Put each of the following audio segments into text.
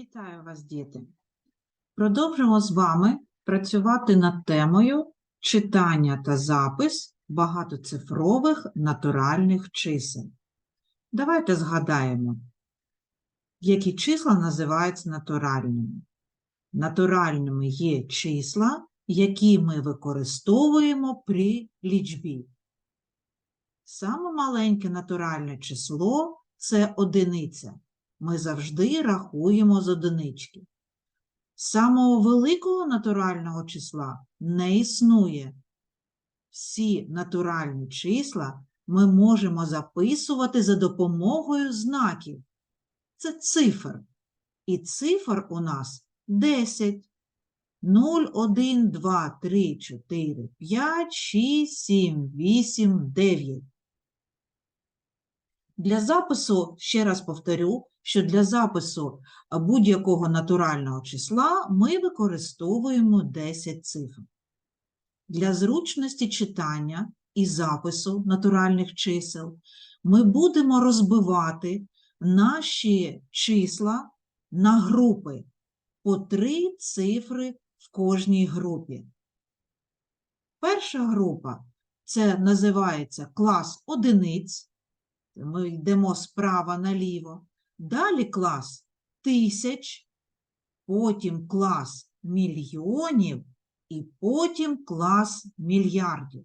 Вітаю вас, діти! Продовжимо з вами працювати над темою читання та запис багатоцифрових натуральних чисел. Давайте згадаємо, які числа називаються натуральними. Натуральними є числа, які ми використовуємо при лічбі. Саме маленьке натуральне число це одиниця ми завжди рахуємо з одинички. Самого великого натурального числа не існує. Всі натуральні числа ми можемо записувати за допомогою знаків. Це цифр. І цифр у нас 10. 0, 1, 2, 3, 4, 5, 6, 7, 8, 9. Для запису, ще раз повторю, що для запису будь-якого натурального числа ми використовуємо 10 цифр. Для зручності читання і запису натуральних чисел ми будемо розбивати наші числа на групи по три цифри в кожній групі. Перша група це називається клас одиниць. Ми йдемо справа наліво. Далі клас тисяч, потім клас мільйонів і потім клас мільярдів.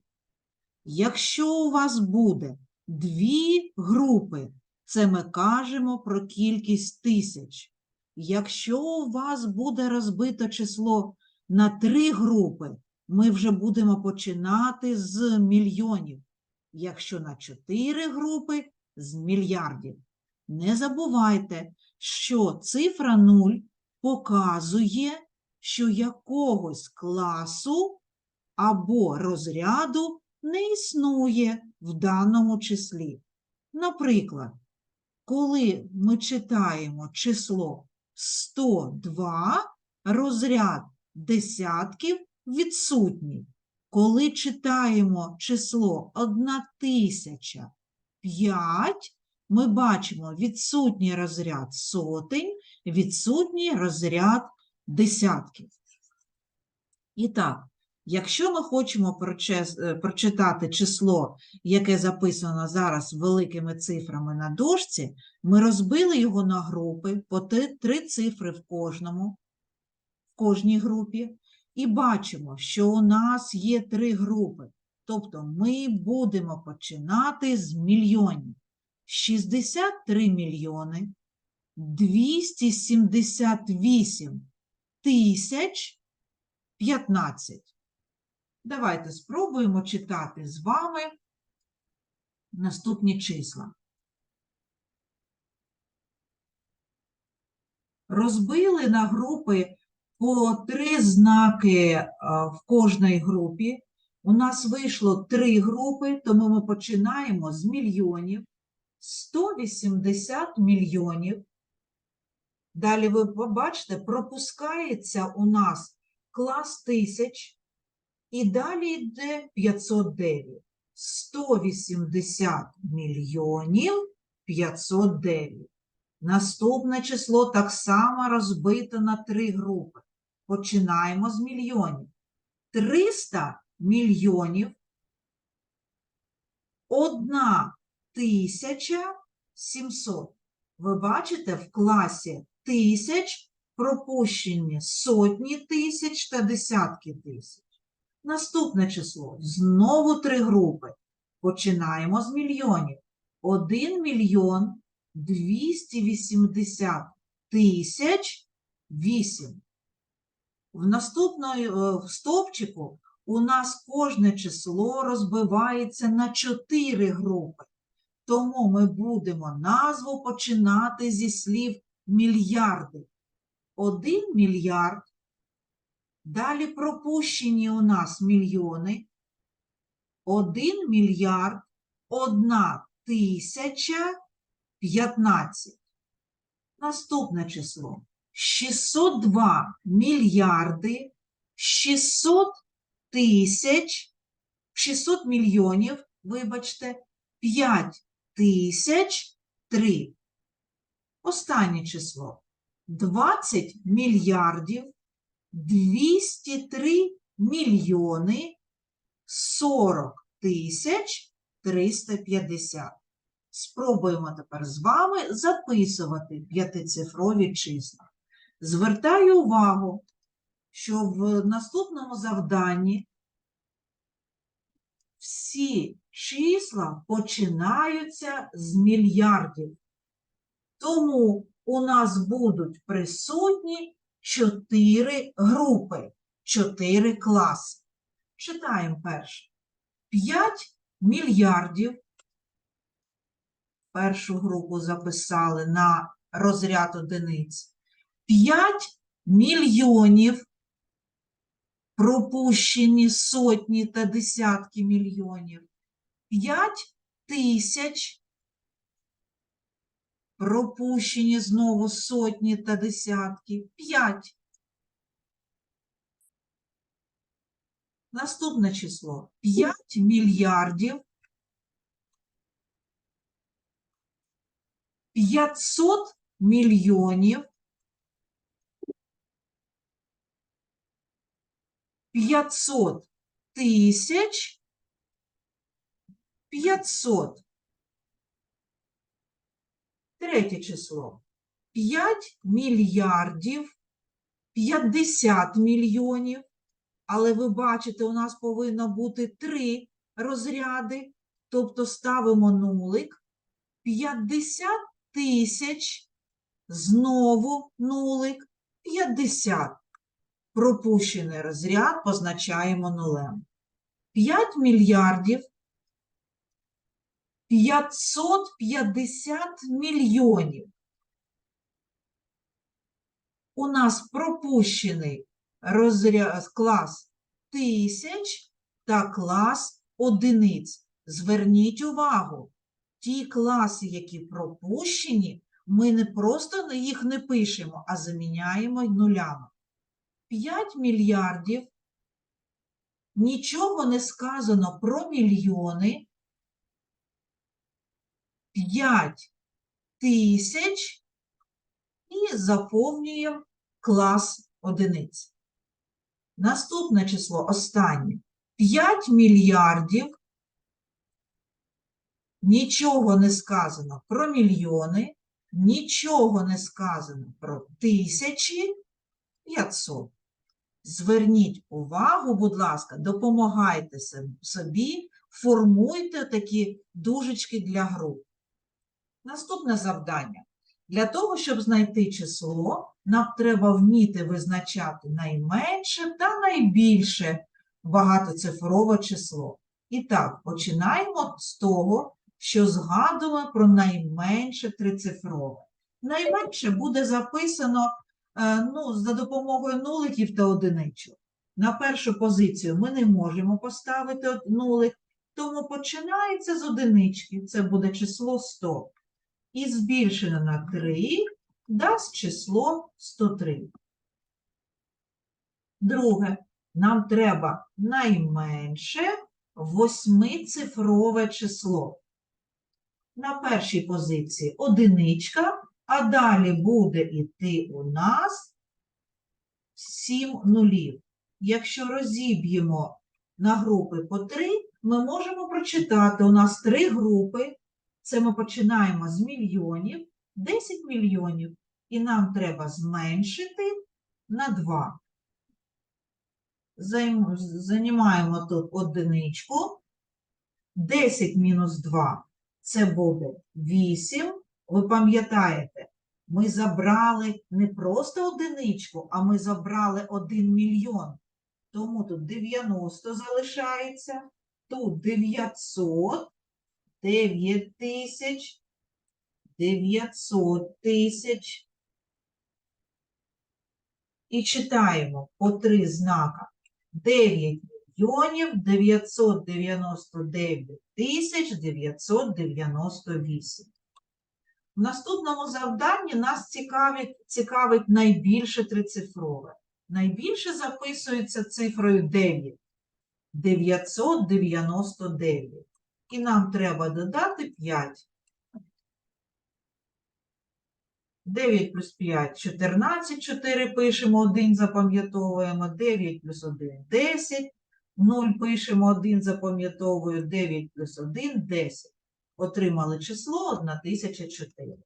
Якщо у вас буде дві групи, це ми кажемо про кількість тисяч. Якщо у вас буде розбито число на три групи, ми вже будемо починати з мільйонів. Якщо на чотири групи з мільярдів. Не забувайте, що цифра 0 показує, що якогось класу або розряду не існує в даному числі. Наприклад, коли ми читаємо число 102, розряд десятків відсутній. Коли читаємо число 1005, ми бачимо відсутній розряд сотень, відсутній розряд десятків. І так, якщо ми хочемо е, прочитати число, яке записано зараз великими цифрами на дошці, ми розбили його на групи по три цифри в кожному, в кожній групі, і бачимо, що у нас є три групи. Тобто ми будемо починати з мільйонів. 63 мільйони 278 тисяч 15. Давайте спробуємо читати з вами наступні числа. Розбили на групи по три знаки в кожній групі. У нас вийшло три групи, тому ми починаємо з мільйонів. 180 мільйонів. Далі ви побачите, пропускається у нас клас тисяч, і далі йде 509. 180 мільйонів 509. Наступне число так само розбите на три групи. Починаємо з мільйонів. 300 мільйонів. Одна 1700. Ви бачите, в класі тисяч пропущені сотні тисяч та десятки тисяч. Наступне число. Знову три групи. Починаємо з мільйонів. 1 мільйон 280 тисяч 8. В наступному е, стовпчику у нас кожне число розбивається на 4 групи. Тому ми будемо назву починати зі слів мільярди. Один мільярд. Далі пропущені у нас мільйони. Один мільярд, одна тисяча п'ятнадцять. Наступне число. 602 мільярди, 600 тисяч, 600 мільйонів, вибачте, 5 тисяч три. Останнє число. 20 мільярдів 203 мільйони 40 тисяч 350. Спробуємо тепер з вами записувати п'ятицифрові числа. Звертаю увагу, що в наступному завданні всі числа починаються з мільярдів. Тому у нас будуть присутні чотири групи, чотири класи. Читаємо перше. 5 мільярдів. Першу групу записали на розряд одиниць. 5 мільйонів. Пропущені сотні та десятки мільйонів. 5 тисяч. Пропущені знову сотні та десятки. 5. Наступне число 5 мільярдів 500 мільйонів 500 тисяч 500. Третє число 5 мільярдів 50 мільйонів. Але ви бачите, у нас повинно бути три розряди, тобто ставимо нулик, 50 тисяч, знову нулик, 50. Пропущений розряд позначаємо нулем. 5 мільярдів 550 мільйонів. У нас пропущений розряд, клас тисяч та клас одиниць. Зверніть увагу, ті класи, які пропущені, ми не просто їх не пишемо, а заміняємо нулями. 5 мільярдів, нічого не сказано про мільйони, 5 тисяч. І заповнюємо клас одиниць. Наступне число останнє. 5 мільярдів. Нічого не сказано про мільйони, нічого не сказано про тисячі 500. Зверніть увагу, будь ласка, допомагайте собі, формуйте такі дужечки для груп. Наступне завдання. Для того, щоб знайти число, нам треба вміти визначати найменше та найбільше багатоцифрове число. І так, починаємо з того, що згадуємо про найменше трицифрове. Найменше буде записано ну, за допомогою нуликів та одиничок. На першу позицію ми не можемо поставити нулик, тому починається з одинички. Це буде число 100 і збільшено на 3 дасть число 103. Друге, нам треба найменше восьмицифрове число. На першій позиції одиничка, а далі буде йти у нас 7 нулів. Якщо розіб'ємо на групи по 3, ми можемо прочитати, у нас три групи, це ми починаємо з мільйонів, 10 мільйонів, і нам треба зменшити на 2. Займ- Займаємо тут одиничку. 10 мінус 2 це буде 8. Ви пам'ятаєте, ми забрали не просто одиничку, а ми забрали 1 мільйон. Тому тут 90 залишається, тут 900, 9 тисяч, 900 тисяч. І читаємо по три знака. 9 мільйонів 999 тисяч 998. В наступному завданні нас цікавить, цікавить найбільше трицифрове. Найбільше записується цифрою 9. 999. І нам треба додати 5. 9 плюс 5 – 14, 4 пишемо, 1 запам'ятовуємо, 9 плюс 1 – 10, 0 пишемо, 1 запам'ятовую, 9 плюс 1 – 10. Отримали число 1004.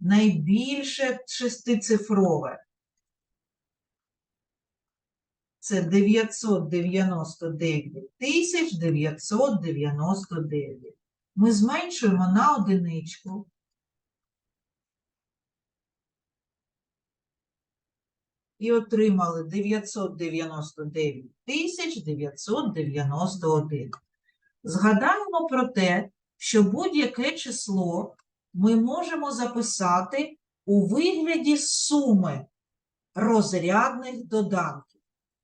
Найбільше шестицифрове – це 999 тисяч 999. Ми зменшуємо на одиничку. і отримали 999 тисяч 991. Згадаємо про те, що будь-яке число ми можемо записати у вигляді суми розрядних доданків.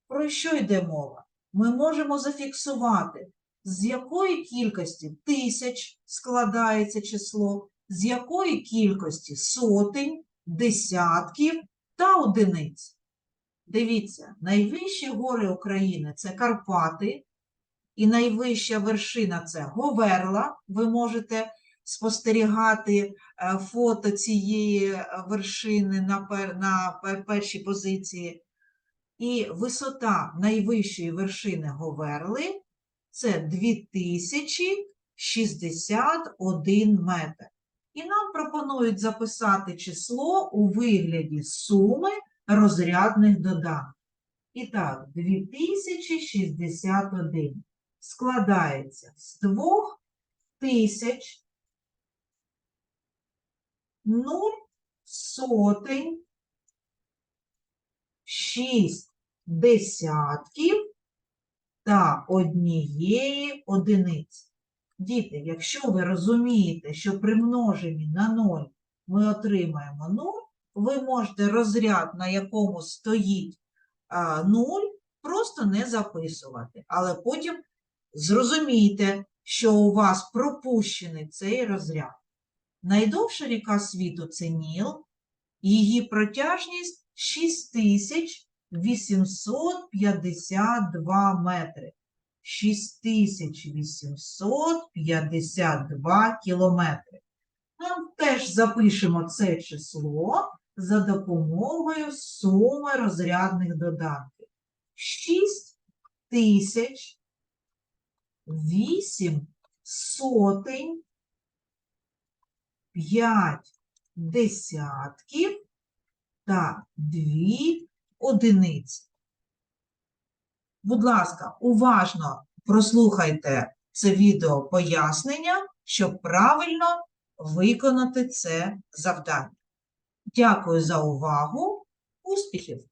Про що йде мова? Ми можемо зафіксувати, з якої кількості тисяч складається число, з якої кількості сотень, десятків та одиниць. Дивіться, найвищі гори України це Карпати, і найвища вершина це Говерла. Ви можете спостерігати е, фото цієї е, вершини на, пер, на першій позиції. І висота найвищої вершини Говерли це 2061 метр. І нам пропонують записати число у вигляді суми розрядних доданків. І так, 2061 складається з двох тисяч, нуль сотень, шість десятків та однієї одиниці. Діти, якщо ви розумієте, що при множенні на 0 ми отримаємо 0, ви можете розряд, на якому стоїть 0, просто не записувати. Але потім зрозумійте, що у вас пропущений цей розряд. Найдовша ріка світу це Ніл, її протяжність 6852 метри. 6852 кілометри. Нам теж запишемо це число за допомогою суми розрядних доданків. 6 тисяч 8 сотень 5 десятків та 2 одиниці. Будь ласка, уважно прослухайте це відео пояснення, щоб правильно виконати це завдання. Дякую за увагу. Успіхів!